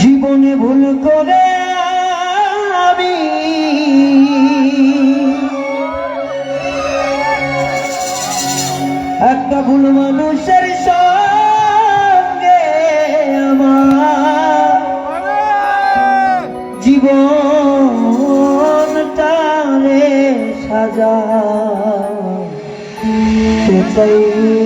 জীবনে ভুল করে আমি। একটা ভুল মানুষের সঙ্গে আমার জীবন তারে সাজা। কোথায়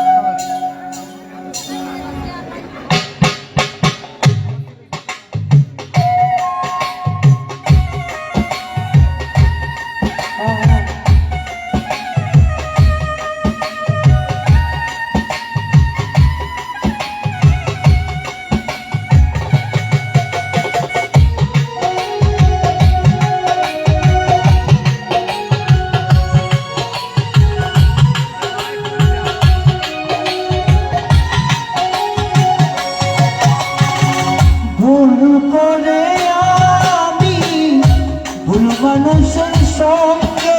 মানুষের সঙ্গে।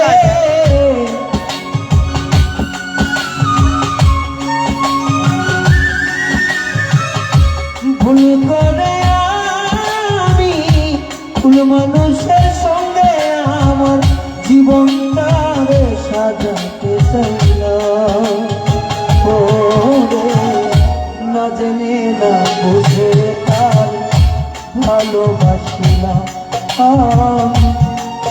ভুল করে আমি ভুল মানুষের সঙ্গে আমার জীবনটা সাজাতে চাইল না জেনে না বুঝে তার ভালোবাসিলাম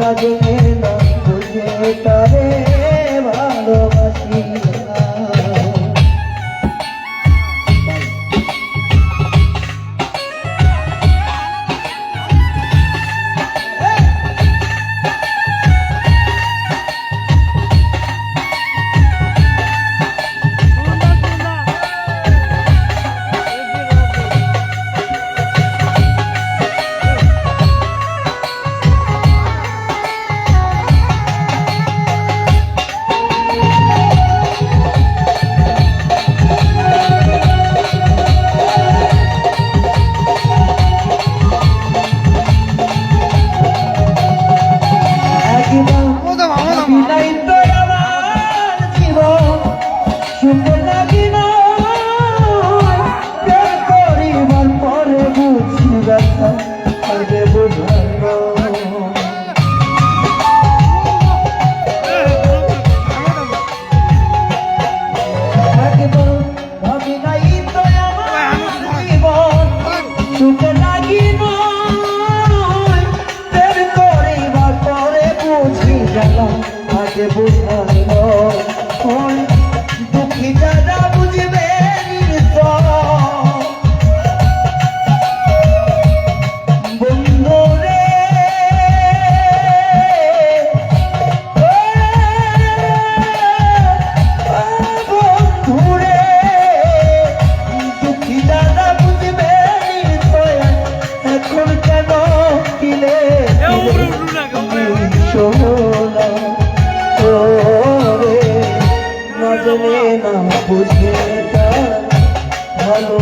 রজনী না বুঝে তারে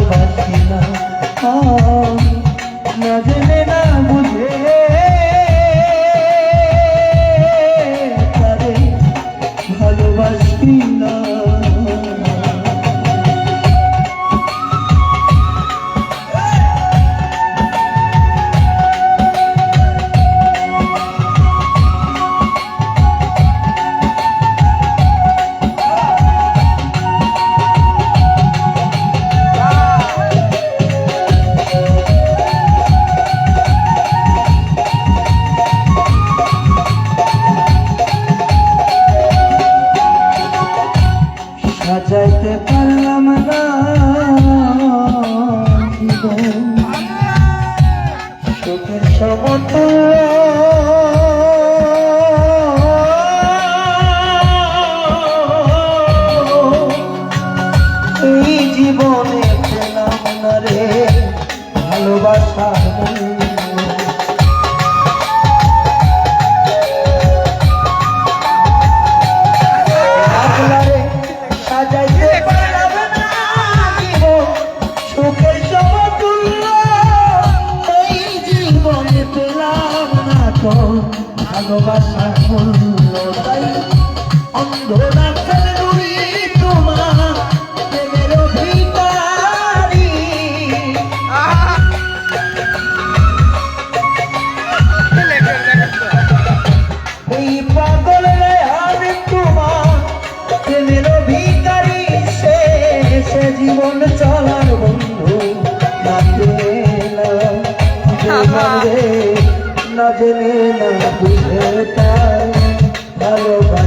ভালোবাসি না না জেনে না বুঝে সমতা জীবন চলার বন্ধু না জেনে না বুঝে তাই ভালোবাসা